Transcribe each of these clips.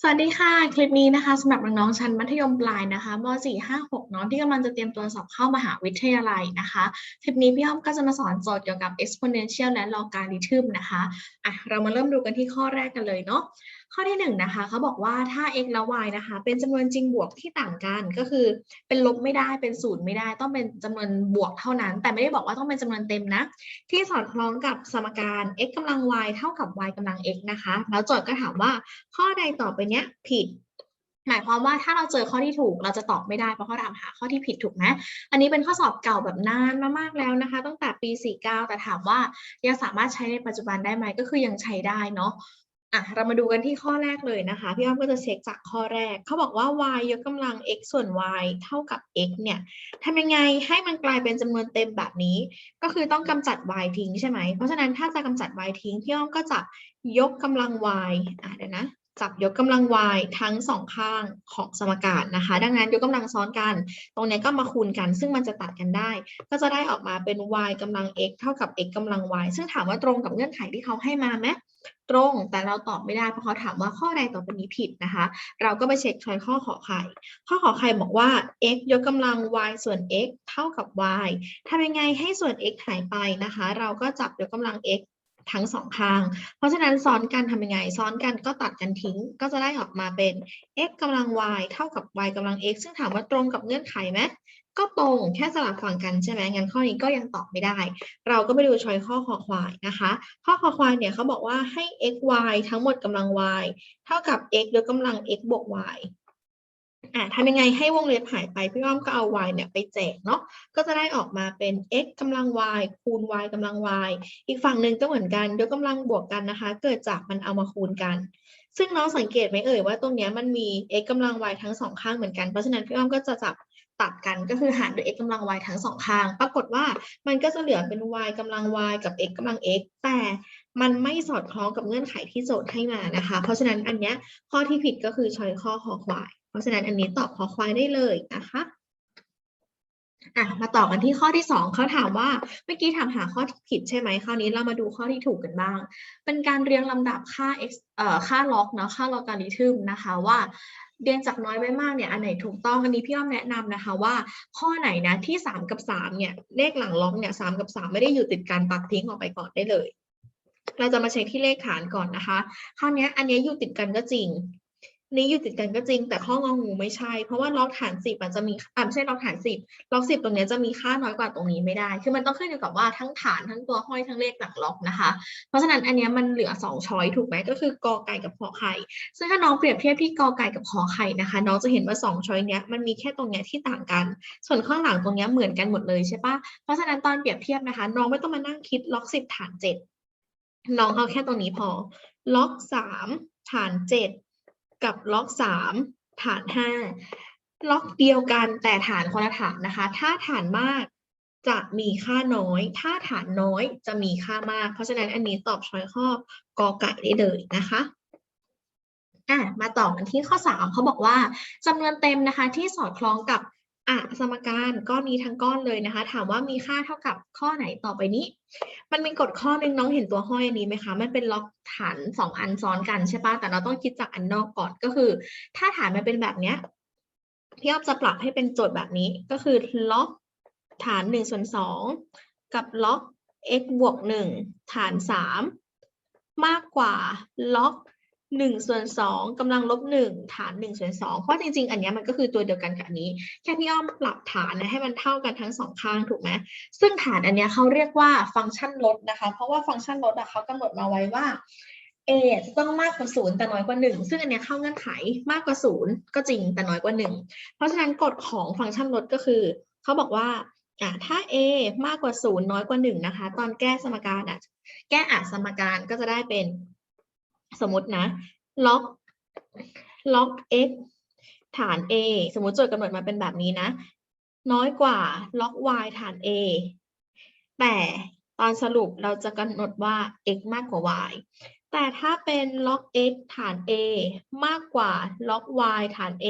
สวัสดีค่ะ คลิปนี้นะคะสำหรับน้องๆชั้นมัธยมปลายนะคะม .4 5 6น้องที่กำลังจะเตรียมตัวสอบเข้ามหาวิทยาลัยนะคะ คลิปนี้พี่อ้อมก็จะมาสอนโจทย์เกี่ยวกับ exponential และ logarithm นะคะอะเรามาเริ่มดูกันที่ข้อแรกกันเลยเนาะ ข้อที่หนึ่งนะคะเขาบอกว่าถ้า x และ y นะคะ เป็นจำนวนจริงบวกที่ต่างกันก็คือเป็นลบไม่ได้เป็นศูนย์ไม่ได้ต้องเป็นจำนวนบวกเท่านั้น แต่ไม่ได้บอกว่าต้องเป็นจำนวนเต็มนะ ที่สอดคล้องกับสมการ x กำลัง y เท่ากับ y กำลัง x นะคะ แล้วโจทย์ก็ถามว่าข้อใดต่อไปเนี้ยผิดหมายความว่าถ้าเราเจอข้อที่ถูกเราจะตอบไม่ได้เพราะเขาถามหาข้อที่ผิดถูกไหมอันนี้เป็นข้อสอบเก่าแบบนานมากๆแล้วนะคะ ตั้งแต่ปี 49 แต่ถามว่ายังสามารถใช้ในปัจจุบันได้ไหมก็คือยังใช้ได้เนาะ อะเรามาดูกันที่ข้อแรกเลยนะคะ พี่อ้อมก็จะเช็คจากข้อแรก เขาบอกว่า y ยกกำลัง x ส่วน y เท่ากับ x เนี่ยทำยังไงให้มันกลายเป็นจำนวนเต็มแบบนี้ ก็คือต้องกำจัด y ทิ้งใช่ไหม เพราะฉะนั้นถ้าจะกำจัด y ทิ้ง พี่อ้อมก็จะยกกำลัง y อะเดี๋ยวนะ จับยกกำลัง y ทั้งสองข้างของสมการนะคะ ดังนั้นยกกำลังซ้อนกัน ตรงนี้ก็มาคูณกัน ซึ่งมันจะตัดกันได้ ก็จะได้ออกมาเป็น y กำลัง x เท่ากับ x กำลัง y ซึ่งถามว่าตรงกับเงื่อนไขที่เขาให้มาไหม ตรง แต่เราตอบไม่ได้เพราะเขาถามว่าข้อใดต่อไปนี้ผิดนะคะ เราก็ไปเช็คชอยข้อขอไข่ ข้อขอไข่บอกว่า x ยกกำลัง y ส่วน x เท่ากับ y ทำยังไงให้ส่วน x หายไปนะคะ เราก็จับยกกำลัง x ทั้งสองข้าง เพราะฉะนั้นซ้อนกันทำยังไง ซ้อนกันก็ตัดกันทิ้ง ก็จะได้ออกมาเป็น x กำลัง y เท่ากับ y กำลัง x ซึ่งถามว่าตรงกับเงื่อนไขไหม ก็ตรงแค่สลับฝั่งกันใช่ไหมงั้นข้อนี้ก็ยังตอบไม่ได้ เราก็ไปดูชอยข้อคอควายนะคะ ข้อคอควายเนี่ยเขาบอกว่าให้ x y ทั้งหมดกำลัง y เท่ากับ x ยกกำลัง x บวก y อะทำยังไงให้วงเล็บหายไป พี่อ้อมก็เอา y เนี่ยไปแจกเนาะก็จะได้ออกมาเป็น x กำลัง y คูณ y กำลัง y อีกฝั่งหนึ่งก็เหมือนกันยกกำลังบวกกันนะคะ เกิดจากมันเอามาคูณกัน ซึ่งน้องสังเกตไหมเอ่ยว่าตรงนี้มันมี x กำลัง y ทั้งสองข้างเหมือนกันเพราะฉะนั้นพี่อ้อมก็จะจับ ตัดกันก็คือหารด้วย x กำลัง y ทั้งสองข้าง ปรากฏว่ามันก็จะเหลือเป็น y กำลัง y กับ x กำลัง x แต่มันไม่สอดคล้องกับเงื่อนไขที่โจทย์ให้มานะคะ เพราะฉะนั้นอันเนี้ยข้อที่ผิดก็คือช้อยข้อคอควาย เพราะฉะนั้นอันนี้ตอบคอควายได้เลยนะคะอะมาต่อกันที่ข้อที่สองเขาถามว่าเมื่อกี้ถามหาข้อที่ผิดใช่ไหมคราวนี้เรามาดูข้อที่ถูกกันบ้าง เป็นการเรียงลำดับค่า x เอ่อค่าล็อกเนาะค่าลอการิทึมนะคะว่า เรียนจากน้อยไปมากเนี่ยอันไหนถูกต้องอันนี้พี่อ้อมแนะนำนะคะว่าข้อไหนนะที่ 3 กับ3เนี่ยเลขหลังล็อกเนี่ย3กับ 3 ไม่ได้อยู่ติดกันปักทิ้งออกไปก่อนได้เลย เราจะมาเช็คที่เลขฐานก่อนนะคะคราวนี้อันนี้อยู่ติดกันก็จริง นี้อยู่ติดกันก็จริง แต่ข้ององูไม่ใช่ เพราะว่าล็อกฐานสิบมันจะมีอ่าไม่ใช่ล็อกฐานสิบล็อกสิบตรงนี้จะมีค่าน้อยกว่าตรงนี้ไม่ได้ คือมันต้องขึ้นอยู่กับว่าทั้งฐานทั้งตัวห้อยทั้งเลขหลังล็อกนะคะ เพราะฉะนั้นอันนี้มันเหลือสองช้อยถูกไหมก็คือกอไก่กับขอไข่ ซึ่งถ้าน้องเปรียบเทียบที่กอไก่กับขอไข่นะคะ น้องจะเห็นว่าสองช้อยเนี้ยมันมีแค่ตรงเนี้ยที่ต่างกัน ส่วนข้างหลังตรงเนี้ยเหมือนกันหมดเลยใช่ปะเพราะฉะนั้นตอนเปรียบเทียบนะคะ น้องไม่ต้องมานั่งคิดล็อกสิบฐานเจ็ดน้องเอาแค่ตรงนี้พอ ล็อกสามฐานเจ็ด กับล็อกสามฐานห้าล็อกเดียวกันแต่ฐานคนละฐานนะคะ ถ้าฐานมากจะมีค่าน้อย ถ้าฐานน้อยจะมีค่ามาก เพราะฉะนั้นอันนี้ตอบช้อยข้อกอไก่ได้เลยนะคะอะมาต่อกันที่ข้อ 3เขาบอกว่าจำนวนเต็มนะคะ ที่สอดคล้องกับ อะสมการก้อนนี้ทั้งก้อนเลยนะคะ ถามว่ามีค่าเท่ากับข้อไหนต่อไปนี้ มันมีกฎข้อหนึ่งน้องเห็นตัวห้อยอันนี้ไหมคะ มันเป็นล็อกฐานสองอันซ้อนกันใช่ปะแต่เราต้องคิดจากอันนอกก่อนก็คือ ถ้าฐานมันเป็นแบบเนี้ยพี่อ้อมจะปรับให้เป็นโจทย์แบบนี้ก็คือล็อกฐานหนึ่งส่วนสองกับล็อก x บวกหนึ่งฐานสามมากกว่าล็อก หนึ่งส่วนสองกำลังลบหนึ่งฐานหนึ่งส่วนสองเพราะจริง ๆ อันเนี้ยมันก็คือตัวเดียวกันกับอันนี้ แค่พี่อ้อมปรับฐานนะให้มันเท่ากันทั้งสองข้างถูกไหมซึ่งฐานอันเนี้ยเขาเรียกว่าฟังก์ชันลดนะคะ เพราะว่าฟังก์ชันลดอะเขากำหนดมาไว้ว่า a จะต้องมากกว่าศูนย์แต่น้อยกว่าหนึ่งซึ่งอันเนี้ยเข้าเงื่อนไขมากกว่าศูนย์ก็จริงแต่น้อยกว่าหนึ่งเพราะฉะนั้นกฎของฟังก์ชันลดก็คือเขาบอกว่าอะถ้า a มากกว่าศูนย์น้อยกว่าหนึ่งนะคะ ตอนแก้สมการอะแก้อะสมการก็จะได้เป็น สมมตินะล็อกล็อก x ฐาน a สมมติโจทย์กำหนดมาเป็นแบบนี้นะ น้อยกว่าล็อก y ฐาน a แต่ตอนสรุปเราจะกำหนดว่า x มากกว่า y แต่ถ้าเป็นล็อก x ฐาน a มากกว่าล็อก y ฐาน a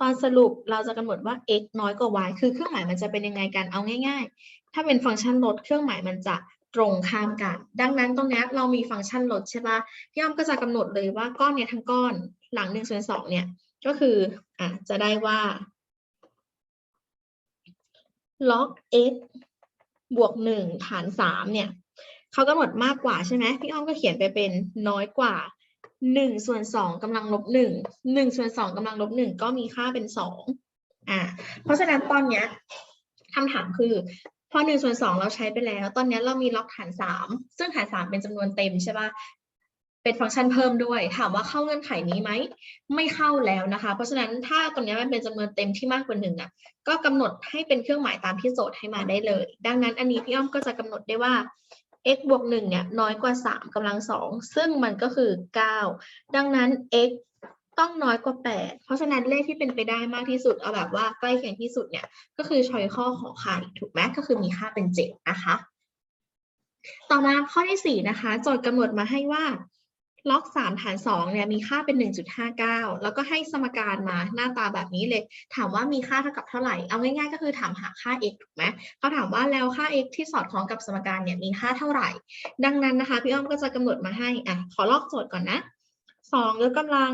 ตอนสรุปเราจะกำหนดว่า x น้อยกว่า y คือเครื่องหมายมันจะเป็นยังไงกันเอาง่าย ๆ ถ้าเป็นฟังก์ชันลดเครื่องหมายมันจะ ตรงข้ามกัน ดังนั้นตรงนี้เรามีฟังก์ชันลดใช่ปะพี่อ้อมก็จะกำหนดเลยว่าก้อนเนี้ยทั้งก้อนหลังหนึ่งส่วนสองเนี่ยก็คืออะจะได้ว่า log x บวกหนึ่งฐานสามเนี่ยเขากำหนดมากกว่าใช่ไหมพี่อ้อมก็เขียนไปเป็นน้อยกว่าหนึ่งส่วนสองกำลังลบหนึ่งหนึ่งส่วนสองกำลังลบหนึ่งก็มีค่าเป็นสองอ่าเพราะฉะนั้นตอนเนี้ยคำถามคือ พอหนึ่งส่วนสองเราใช้ไปแล้ว ตอนนี้เรามีล็อกฐานสามซึ่งฐานสามเป็นจำนวนเต็มใช่ปะเป็นฟังก์ชันเพิ่มด้วย ถามว่าเข้าเงื่อนไขนี้ไหม ไม่เข้าแล้วนะคะ เพราะฉะนั้นถ้าตรงนี้มันเป็นจำนวนเต็มที่มากกว่าหนึ่งอะ ก็กำหนดให้เป็นเครื่องหมายตามที่โจทย์ให้มาได้เลย ดังนั้นอันนี้พี่อ้อมก็จะกำหนดได้ว่า x บวกหนึ่งเนี่ยน้อยกว่าสามกำลังสองซึ่งมันก็คือเก้าดังนั้น x ต้องน้อยกว่าแปดเพราะฉะนั้นเลขที่เป็นไปได้มากที่สุด เอาแบบว่าใกล้เคียงที่สุดเนี่ย ก็คือชอยข้อขอไข่ถูกไหมก็คือมีค่าเป็นเจ็ดนะคะ ต่อมาข้อที่สี่นะคะโจทย์กำหนดมาให้ว่าล็อกสามฐานสองเนี่ยมีค่าเป็นหนึ่งจุดห้าเก้าแล้วก็ให้สมการมาหน้าตาแบบนี้เลย ถามว่ามีค่าเท่ากับเท่าไหร่ เอาง่ายๆ ก็คือถามหาค่า x ถูกไหมเขาถามว่าแล้วค่า x ที่สอดคล้องกับสมการเนี่ยมีค่าเท่าไหร่ ดังนั้นนะคะ พี่อ้อมก็จะกำหนดมาให้อะขอลอกโจทย์ก่อนนะสองยกกำลัง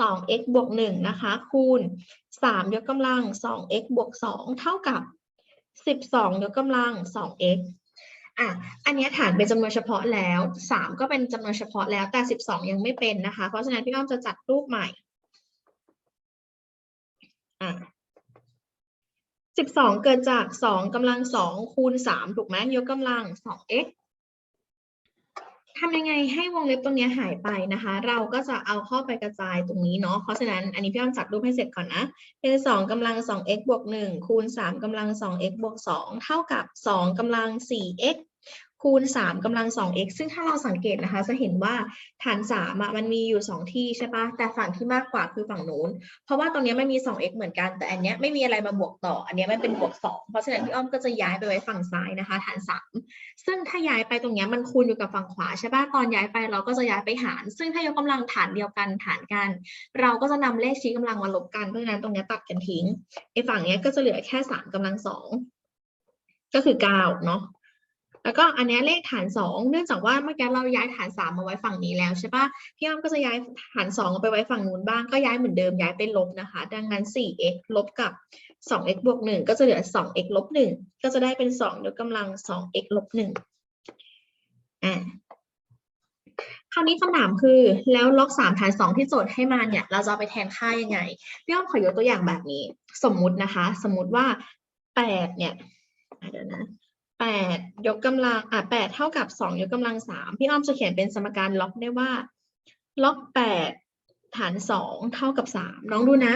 สอง x บวกหนึ่งนะคะ คูณสามยกกำลังสอง x บวกสองเท่ากับสิบสองยกกำลังสอง x อะ อันนี้ฐานเป็นจำนวนเฉพาะแล้วสามก็เป็นจำนวนเฉพาะแล้ว แต่สิบสองยังไม่เป็นนะคะ เพราะฉะนั้นพี่อ้อมจะจัดรูปใหม่ อะสิบสองเกิดจากสองกำลังสองคูณสามถูกไหมยกกำลังสอง x ทำยังไงให้วงเล็บตรงนี้หายไปนะคะ เราก็จะเอาเข้าไปกระจายตรงนี้เนาะเพราะฉะนั้นอันนี้พี่อ้อมจัดรูปให้เสร็จก่อนนะเป็น2กำลัง 2x บวก1คูณ3กำลัง 2x บวก2เท่ากับ 2กำลัง 4x คูณสามกำลังสอง x ซึ่งถ้าเราสังเกตนะคะ จะเห็นว่าฐานสามอะมันมีอยู่สองที่ใช่ปะแต่ฝั่งที่มากกว่าคือฝั่งนู้น เพราะว่าตรงนี้ยมันมีสอง x เหมือนกัน แต่อันเนี้ยไม่มีอะไรมาบวกต่อ อันเนี้ยมันเป็นบวกสองเพราะฉะนั้นพี่อ้อมก็จะย้ายไปไว้ฝั่งซ้ายนะคะ ฐานสามซึ่งถ้าย้ายไปตรงเนี้ยมันคูณอยู่กับฝั่งขวาใช่ปะตอนย้ายไปเราก็จะย้ายไปหาร ซึ่งถ้ายกกำลังฐานเดียวกันฐานกัน เราก็จะนำเลขชี้กำลังมาลบกัน เพราะฉะนั้นตรงเนี้ยตัดกันทิ้งไอ้ฝั่งเนี้ยก็จะเหลือแค่สามกำลังสองก็คือเก้าเนาะ แล้วก็อันนี้เลขฐานสองเนื่องจากว่าเมื่อกี้เราย้ายฐานสามมาไว้ฝั่งนี้แล้วใช่ปะพี่อ้อมก็จะย้ายฐานสองไปไว้ฝั่งนู้นบ้างก็ย้ายเหมือนเดิมย้ายไปลบนะคะ ดังนั้น 4x ลบกับ 2x บวก 1 ก็จะเหลือ 2x ลบ 1 ก็จะได้เป็น 2 ยกกำลัง 2x ลบ1อ่าคราวนี้คำถามคือแล้วล็อก3ฐาน 2 ที่โจทย์ให้มาเนี่ย เราจะไปแทนค่ายังไงพี่อ้อมขอยกตัวอย่างแบบนี้ สมมุตินะคะ สมมุติว่า 8 เนี่ยเดี๋ยวนะ แปดยกกำลังอะแปดเท่ากับสองยกกำลังสามพี่อ้อมจะเขียนเป็นสมการล็อกได้ว่าล็อกแปดฐานสองเท่ากับสามน้องดูนะ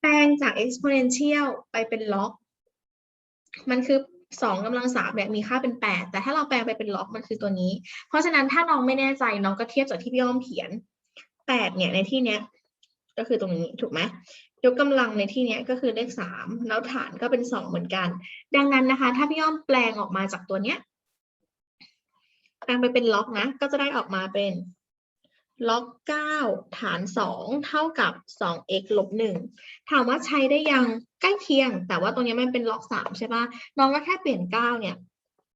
แปลงจาก exponential ไปเป็นล็อก มันคือสองกำลังสามแบบมีค่าเป็นแปดแต่ถ้าเราแปลงไปเป็นล็อกมันคือตัวนี้ เพราะฉะนั้นถ้าน้องไม่แน่ใจน้องก็เทียบจากที่พี่อ้อมเขียนแปดเนี่ยในที่เนี้ยก็คือตรงนี้ถูกไหม ยกกำลังในที่นี้ก็คือเลขสามแล้วฐานก็เป็นสองเหมือนกัน ดังนั้นนะคะ ถ้าพี่อ้อมแปลงออกมาจากตัวเนี้ยแปลงไปเป็นล็อกนะ ก็จะได้ออกมาเป็นล็อกเก้าฐานสองเท่ากับสอง x ลบหนึ่งถามว่าใช้ได้ยังใกล้เคียง แต่ว่าตรงนี้มันเป็นล็อกสามใช่ปะน้องก็แค่เปลี่ยนเก้าเนี่ย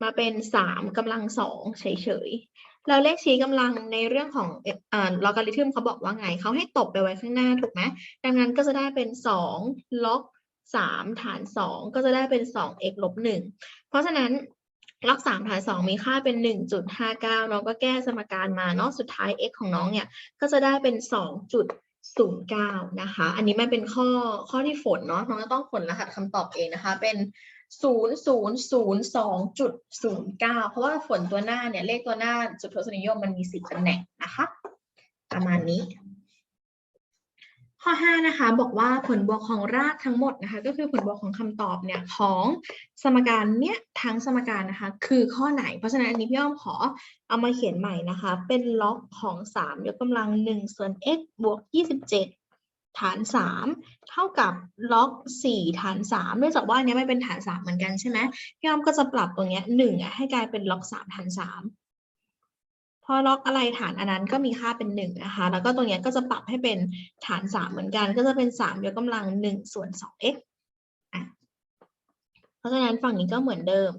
มาเป็นสามกำลังสองเฉยๆ แล้วเลขชี้กำลังในเรื่องของเอ่อลอการิทึมเขาบอกว่าไงเขาให้ตบไปไว้ข้างหน้าถูกไหมดังนั้นก็จะได้เป็นสองล็อกสามฐานสองก็จะได้เป็นสอง x ลบหนึ่งเพราะฉะนั้นล็อกสามฐานสองมีค่าเป็นหนึ่งจุดห้าเก้าน้องก็แก้สมการมาเนาะสุดท้าย x ของน้องเนี่ย ก็จะได้เป็นสองจุดศูนะคะ อันนี้ไมันเป็นข้อข้อที่ฝนเนาะน้องก็ต้องฝนรหัสคำตอบเองนะคะ เป็น ศูนย์ศูนย์ศูนย์สองจุดศูนย์เก้าเพราะว่าฝนตัวหน้าเนี่ยเลขตัวหน้าจุดทศนิยมมันมีสิบตำแหน่งนะคะ ประมาณนี้ ข้อ 5 นะคะ บอกว่าผลบวกของรากทั้งหมดนะคะ ก็คือผลบวกของคำตอบเนี่ยของสมการเนี้ยทั้งสมการนะคะ คือข้อไหน เพราะฉะนั้นอันนี้พี่อ้อมขอเอามาเขียนใหม่นะคะ เป็นล็อกของ 3 ยกกำลัง1ส่วน x บวก 27 ฐาน 3 เท่ากับล็อก 4 ฐาน3เนื่องจากว่าอันเนี้ยไม่เป็นฐาน 3 เหมือนกันใช่ไหมพี่อ้อมก็จะปรับตรงเนี้ย1อะให้กลายเป็นล็อก 3 ฐาน 3 พอล็อกอะไรฐานอันนั้นก็มีค่าเป็นหนึ่งนะคะ แล้วก็ตรงเนี้ยก็จะปรับให้เป็นฐานสามเหมือนกัน ก็จะเป็นสามยกกำลังหนึ่งส่วนสอง x อะเพราะฉะนั้นฝั่งนี้ก็เหมือนเดิม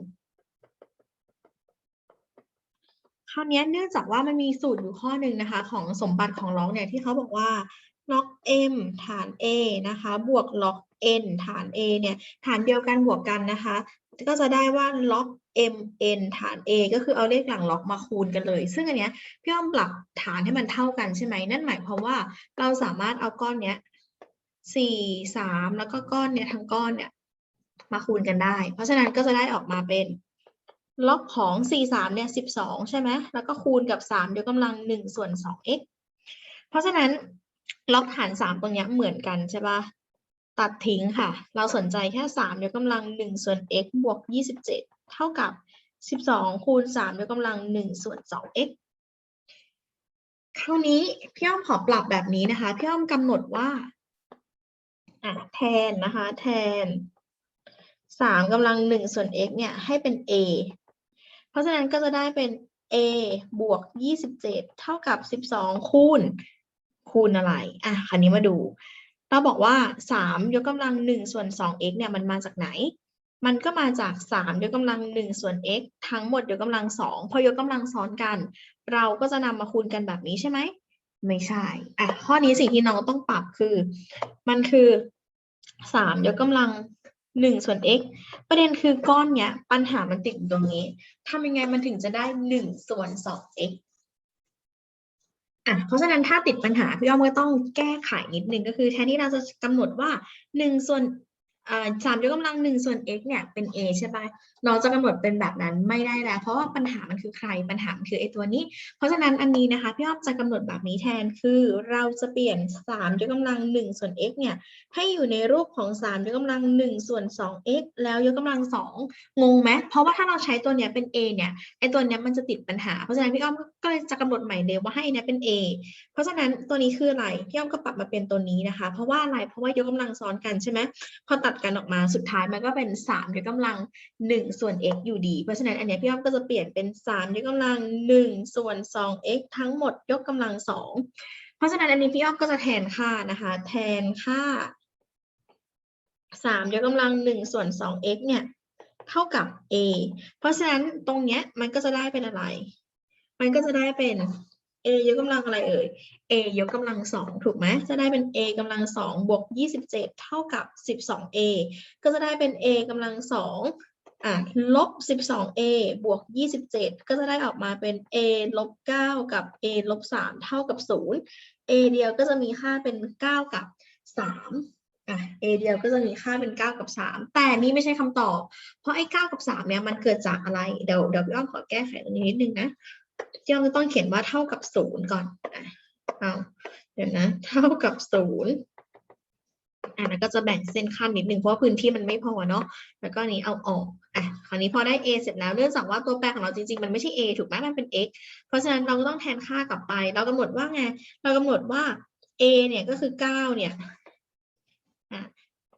คราวเนี้ยเนื่องจากว่ามันมีสูตรอยู่ข้อหนึ่งนะคะ ของสมบัติของล็อกเนี่ยที่เขาบอกว่า log m ฐาน a นะคะ บวก log n ฐาน a เนี่ยฐานเดียวกันบวกกันนะคะ ก็จะได้ว่า log m n ฐาน a ก็คือเอาเลขหลังล็อกมาคูณกันเลย ซึ่งอันเนี้ยพี่อ้อมปรับฐานให้มันเท่ากันใช่ไหมนั่นหมายความว่าเราสามารถเอาก้อนเนี้ยสี่สามแล้วก็ก้อนเนี้ยทั้งก้อนเนี่ยมาคูณกันได้ เพราะฉะนั้นก็จะได้ออกมาเป็นล็อกของสี่สามเนี่ยสิบสองใช่ไหม แล้วก็คูณกับสามยกกำลังหนึ่งส่วนสอง x เพราะฉะนั้น ล็อกฐานสามตรงนี้เหมือนกันใช่ปะตัดทิ้งค่ะ เราสนใจแค่สามยกกำลังหนึ่งส่วน x บวกยี่สิบเจ็ดเท่ากับสิบสองคูณสามยกกำลังหนึ่งส่วนสอง x คราวนี้พี่อ้อมขอปรับแบบนี้นะคะพี่อ้อมกำหนดว่าแทนนะคะแทนสามกำลังหนึ่งส่วน x เนี่ยให้เป็น a เพราะฉะนั้นก็จะได้เป็น a บวกยี่สิบเจ็ดเท่ากับสิบสองคูณ คูณอะไร อะคราวนี้มาดู เราบอกว่าสามยกกำลังหนึ่งส่วนสอง x เนี่ยมันมาจากไหน มันก็มาจากสามยกกำลังหนึ่งส่วน x ทั้งหมดยกกำลังสองพอยกกำลังซ้อนกัน เราก็จะนำมาคูณกันแบบนี้ใช่ไหม ไม่ใช่ อะ ข้อนี้สิ่งที่น้องต้องปรับคือ มันคือสามยกกำลังหนึ่งส่วน x ประเด็นคือก้อนเนี้ย ปัญหามันติดตรงนี้ทำยังไงมันถึงจะได้หนึ่งส่วนสอง x อะเพราะฉะนั้นถ้าติดปัญหาพี่อ้อมก็ต้องแก้ไขนิดนึงก็คือแทนที่เราจะกำหนดว่าหนึ่งส่วน สามยกกำลังหนึ่งส่วน x เนี่ยเป็น a ใช่ปะเราจะกำหนดเป็นแบบนั้นไม่ได้แล้ว เพราะว่าปัญหามันคือใครปัญหามันคือไอตัวนี้ เพราะฉะนั้นอันนี้นะคะพี่อ้อมจะกำหนดแบบนี้แทนคือเราจะเปลี่ยนสามยกกำลังหนึ่งส่วน x เนี่ยให้อยู่ในรูปของสามยกกำลังหนึ่งส่วนสอง x แล้วยกกำลังสองงงไหมเพราะว่าถ้าเราใช้ตัวเนี้ยเป็น a เนี่ยไอ้ตัวเนี้ยมันจะติดปัญหา เพราะฉะนั้นพี่อ้อมก็เลยจะกำหนดใหม่เลยว่าให้เนี้ยเป็น a เพราะฉะนั้นตัวนี้คืออะไรพี่อ้อมก็ปรับมาเป็นตัวนี้นะคะ เพราะว่าอะไรเพราะว่ายกกำลังซ้อนกันใช่ไหมพอตัดกันออกมาสุดท้ายมันก็เป็นสามยกกำลังหนึ่งส่วน x อยู่ดี เพราะฉะนั้นอันนี้พี่อ้อมก็จะเปลี่ยนเป็นสามยกกำลังหนึ่งส่วนสอง x ทั้งหมดยกกำลังสองเพราะฉะนั้นอันนี้พี่อ้อมก็จะแทนค่านะคะ แทนค่าสามยกกำลังหนึ่งส่วนสอง x เนี่ยเท่ากับ a เพราะฉะนั้นตรงเนี้ยมันก็จะได้เป็นอะไร มันก็จะได้เป็น a ยกกำลังอะไรเอ่ย a ยกกำลังสองถูกไหมจะได้เป็น a กำลังสองบวกยี่สิบเจ็ดเท่ากับสิบสอง a ก็จะได้เป็น a กำลังสองอะลบสิบสอง a บวกยี่สิบเจ็ดก็จะได้ออกมาเป็น a ลบเก้ากับ a ลบสามเท่ากับศูนย์ a เดียวก็จะมีค่าเป็นเก้ากับสามอะ a เดียวก็จะมีค่าเป็นเก้ากับสามแต่นี่ไม่ใช่คำตอบ เพราะไอ้เก้ากับสามเนี่ยมันเกิดจากอะไร เดี๋ยวเดี๋ยวพี่อ้อมขอแก้ไขตรงนี้นิดนึงนะ พี่อมจะต้องเขียนว่าเท่ากับศูนย์ก่อนเอาเดี๋ยวนะ เท่ากับศูนย์อะแล้วก็จะแบ่งเส้นขั้นนิดนึงเพราะพื้นที่มันไม่พอเนาะ แล้วก็นี้เอาออก อะ คราวนี้พอได้ a เสร็จแล้ว เนื่องจากว่าตัวแปรของเราจริงๆ มันไม่ใช่ a ถูกไหมมันเป็น x เพราะฉะนั้นเราก็ต้องแทนค่ากลับไป เรากำหนดว่าไง เรากำหนดว่า a เนี่ยก็คือเก้าเนี่ย อะ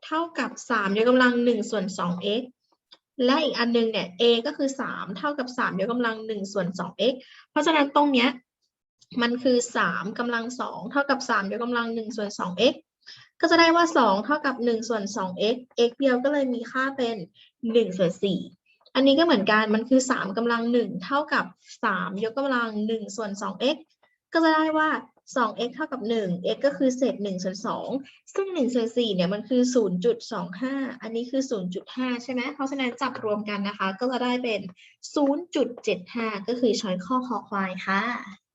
เท่ากับสามยกกำลังหนึ่งส่วนสอง x และอีกอันนึงเนี่ย a ก็คือสามเท่ากับสามยกกำลังหนึ่งส่วนสอง x เพราะฉะนั้นตรงเนี้ยมันคือสามกำลังสองเท่ากับสามยกกำลังหนึ่งส่วนสอง x ก็จะได้ว่าสองเท่ากับหนึ่งส่วนสอง x x เดียวก็เลยมีค่าเป็นหนึ่งส่วนสี่อันนี้ก็เหมือนกัน มันคือสามกำลังหนึ่งเท่ากับสามยกกำลังหนึ่งส่วนสอง x ก็จะได้ว่า 2x เท่ากับ 1 x ก็คือเศษ1ส่วน2ซึ่ง1ส่วน4เนี่ยมันคือ 0.25 อันนี้คือ 0.5 ใช่ไหมเพราะฉะนั้นจับรวมกันนะคะ ก็จะได้เป็น 0.75 ก็คือช้อยข้อคอควายค่ะ